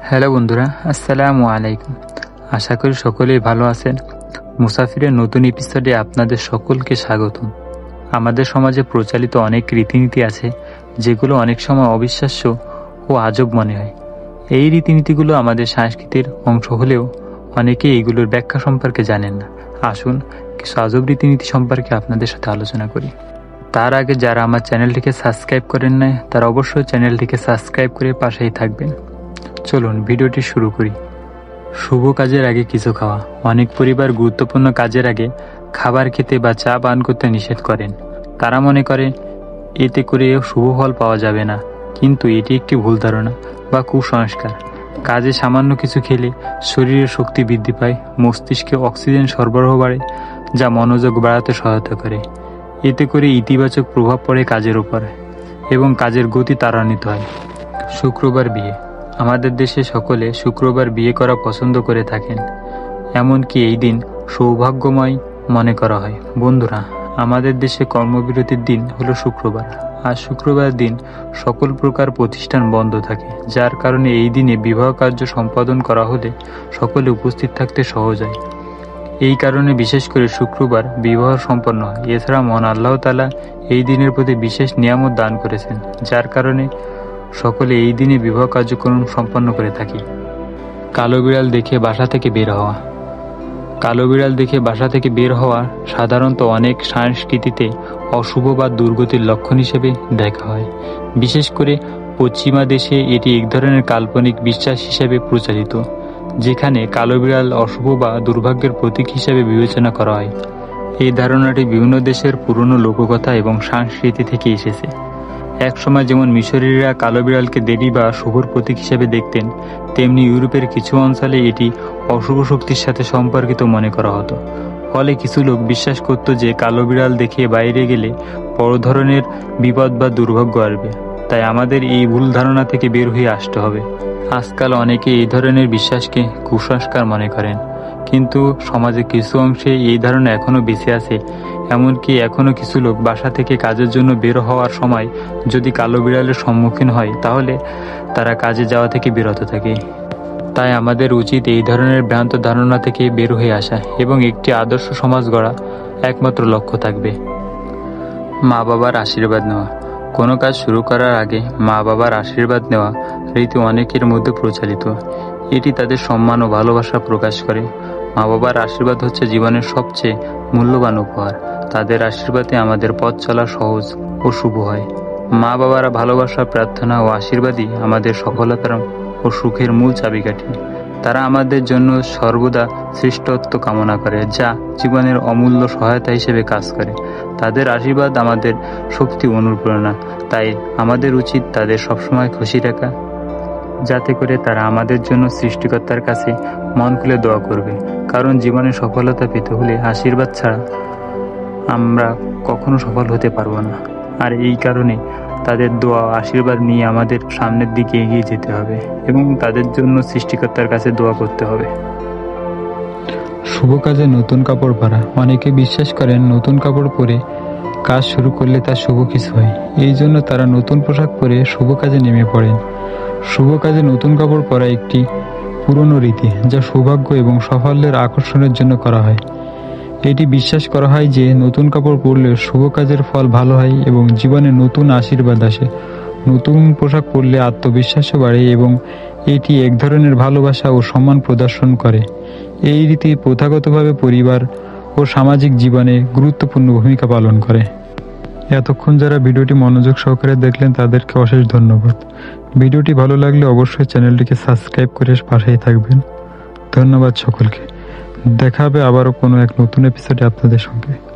Hello বন্ধুরা, আসসালামু আলাইকুম। আশা করি সকলেই ভালো আছেন। মুসাফিরের নতুন এপিসোডে আপনাদের সকলকে স্বাগতম। আমাদের সমাজে প্রচলিত অনেক রীতিনীতি আছে, যেগুলো অনেক সময় অবিশ্বাস্য ও আজব মনে হয়। এই রীতিনীতিগুলো আমাদের সংস্কৃতির অংশ হলেও অনেকে এইগুলোর ব্যাখ্যা সম্পর্কে জানেন না। আসুন কিছু আজব রীতিনীতি সম্পর্কে আপনাদের সাথে আলোচনা করি। তার আগে যারা আমার চ্যানেলটিকে সাবস্ক্রাইব করেন না তারা অবশ্যই চ্যানেলটিকে সাবস্ক্রাইব করে পাশেই থাকবেন। চলুন, ভিডিওটি শুরু করি। শুভ কাজের আগে কিছু খাওয়া। অনেক পরিবার গুরুত্বপূর্ণ কাজের আগে খাবার খেতে বা চা পান করতে নিষেধ করেন। তারা মনে করে, এতে করে শুভ ফল পাওয়া যাবে না। কিন্তু এটি একটি ভুল ধারণা বা কুসংস্কার। কাজে সামান্য কিছু খেলে শরীরের শক্তি বৃদ্ধি পায়, মস্তিষ্কে অক্সিজেন সরবরাহ বাড়ে, যা মনোযোগ বাড়াতে সহায়তা করে। এতে করে ইতিবাচক প্রভাব পড়ে কাজের উপর এবং কাজের গতি ত্বরান্বিত হয়। শুক্রবার বিয়ে। আমাদের দেশে সকলে শুক্রবার বিয়ে করা পছন্দ করে থাকেন। এমনকি এই দিন সৌভাগ্যময় মনে করা হয়। বন্ধুরা, আমাদের দেশে কর্মবিরতির দিন হলো শুক্রবার। আর শুক্রবার দিন সকল প্রকার প্রতিষ্ঠান বন্ধ থাকে। যার কারণে এই দিনে বিবাহ কার্য সম্পাদন করা হলে সকলে উপস্থিত থাকতে সহজ হয়। এই কারণে বিশেষ করে শুক্রবার বিবাহ সম্পন্ন হয়। এছাড়া মহান আল্লাহ তালা এই দিনের প্রতি বিশেষ নিয়ামত দান করেছেন। যার কারণে সকলে এই দিনে বিবাহ কার্যক্রম সম্পন্ন করে থাকি। কালো বিড়াল দেখে বাসা থেকে বের হওয়া। কালো বিড়াল দেখে বাসা থেকে বের হওয়া সাধারণত অনেক সংস্কৃতিতে অশুভ বা দুর্গতির লক্ষণ হিসেবে দেখা হয়। বিশেষ করে পশ্চিমা দেশে এটি এক ধরনের কাল্পনিক বিশ্বাস হিসেবে প্রচারিত, যেখানে কালো বিড়াল অশুভ বা দুর্ভাগ্যের প্রতীক হিসেবে বিবেচনা করা হয়। এই ধারণাটি বিভিন্ন দেশের পুরনো লোককথা এবং সংস্কৃতি থেকে এসেছে। একসময় যেমন মিশরীয়রা কালো বিড়ালকে দেবী বা শুভর প্রতীক হিসেবে দেখতেন, তেমনি ইউরোপের কিছু অঞ্চলে এটি অশুভ শক্তির সাথে সম্পর্কিত মনে করা হতো। ফলে কিছু লোক বিশ্বাস করত যে কালো বিড়াল দেখে বাইরে গেলে বড় ধরনের বিপদ বা দুর্ভাগ্য আসবে। তাই আমাদের এই ভুল ধারণা থেকে বের হয়ে আসতে হবে। আজকাল অনেকে এই ধরনের বিশ্বাসকে কুসংস্কার মনে করেন। কিন্তু সমাজে কিছু অংশে এই ধারণা এখনও বেঁচে আছে। এমনকি এখনও কিছু লোক বাসা থেকে কাজের জন্য বের হওয়ার সময় যদি কালো বিড়ালের সম্মুখীন হয়, তাহলে তারা কাজে যাওয়া থেকে বিরত থাকে। তাই আমাদের উচিত এই ধরনের ভ্রান্ত ধারণা থেকে বের হয়ে আসা এবং একটি আদর্শ সমাজ গড়া একমাত্র লক্ষ্য থাকবে। মা বাবার আশীর্বাদ নেওয়া। কোনো কাজ শুরু করার আগে মা বাবার আশীর্বাদ নেওয়া রীতি অনেকের মধ্যে প্রচলিত। এটি তাদের সম্মান ও ভালোবাসা প্রকাশ করে। মা বাবার আশীর্বাদ হচ্ছে জীবনের সবচেয়ে মূল্যবান উপহার। তাদের আশীর্বাদে আমাদের পথ চলা সহজ ও শুভ হয়। মা বাবারা ভালোবাসা প্রার্থনা ও আশীর্বাদই আমাদের সফলতার ও সুখের মূল চাবিকাঠি। তারা আমাদের জন্য সর্বদা শ্রেষ্ঠত্ব কামনা করে, যা জীবনের অমূল্য সহায়তা হিসেবে কাজ করে। তাদের আশীর্বাদ আমাদের শক্তি অনুপ্রেরণা। তাই আমাদের উচিত তাদের সবসময় খুশি রাখা, যাতে করে তারা আমাদের জন্য সৃষ্টিকর্তার কাছে মন খুলে দোয়া করবে। কারণ জীবনে সফলতা পেতে হলে আশীর্বাদ ছাড়া আমরা কখনো সফল হতে পারব না। আর এই কারণে তাদের দোয়া আশীর্বাদ নিয়ে আমাদের সামনের দিকে এগিয়ে যেতে হবে এবং তাদের জন্য সৃষ্টিকর্তার কাছে দোয়া করতে হবে। শুভ কাজে নতুন কাপড় পরা। অনেকে বিশ্বাস করেন নতুন কাপড় পরে কাজ শুরু করলে তা শুভ কিছু হয়। এই জন্য তারা নতুন পোশাক পরে শুভ কাজে নেমে পড়েন। শুভ কাজে নতুন কাপড় পরা একটি পুরনো রীতি, যা সৌভাগ্য এবং সাফল্যের আকর্ষণের জন্য করা হয়। এটি বিশ্বাস করা হয় যে নতুন কাপড় পরলে শুভ কাজের ফল ভালো হয় এবং জীবনে নতুন আশীর্বাদ আসে। নতুন পোশাক পরলে আত্মবিশ্বাসও বাড়ে এবং এটি এক ধরনের ভালোবাসা ও সম্মান প্রদর্শন করে। এই রীতি প্রথাগতভাবে পরিবার ও সামাজিক জীবনে গুরুত্বপূর্ণ ভূমিকা পালন করে। এতক্ষণ যারা ভিডিওটি মনোযোগ সহকারে দেখলেন তাদেরকে অশেষ ধন্যবাদ। ভিডিওটি ভালো লাগলে অবশ্যই চ্যানেলটিকে সাবস্ক্রাইব করে পাশেই থাকবেন। ধন্যবাদ সকলকে। দেখা হবে আবারও কোনো এক নতুন এপিসোডে আপনাদের সঙ্গে।